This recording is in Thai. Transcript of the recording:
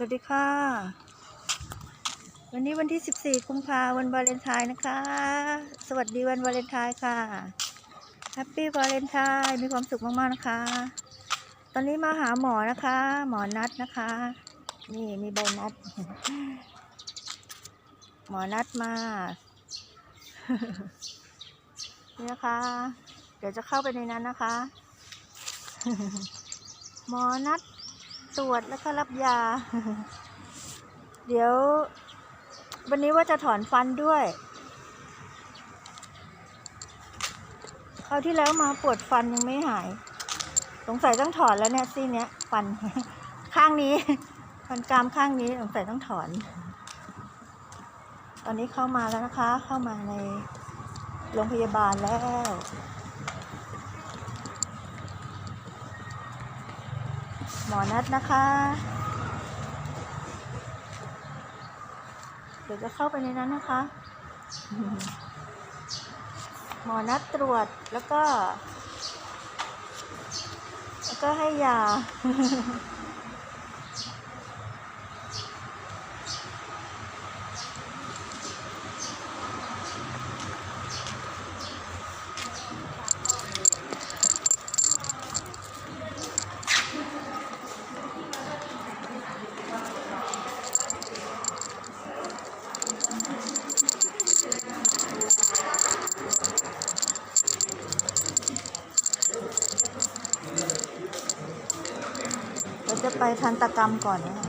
สวัสดีค่ะ วันนี้วันที่ 14 กุมภาวันวาเลนไทน์นะคะ สวัสดีวันวาเลนไทน์ค่ะแฮปปี้วาเลนไทน์มีความสุขมาก ๆ นะคะ ตอนนี้มาหาหมอนะคะ หมอนัดนะคะ นี่มีใบนัด หมอนัดมานี่นะคะ เดี๋ยวจะเข้าไปในนั้นนะคะ หมอนัด ตรวจแล้วก็รับยา เดี๋ยว วันนี้ว่าจะถอนฟันด้วยคราวที่แล้วมาปวดฟันยังไม่หาย สงสัยต้องถอนแล้วเนี่ยซี่เนี้ยฟัน ข้างนี้ฟันกรามข้างนี้สงสัยต้องถอน ตอนนี้เข้ามาแล้วนะคะ เข้ามาในโรงพยาบาลแล้ว หมอนัดนะคะ เดี๋ยวจะเข้าไปในนั้นนะคะ หมอนัดตรวจแล้วก็ แล้วก็ให้ยา จะไปทันตกรรมก่อนนะคะ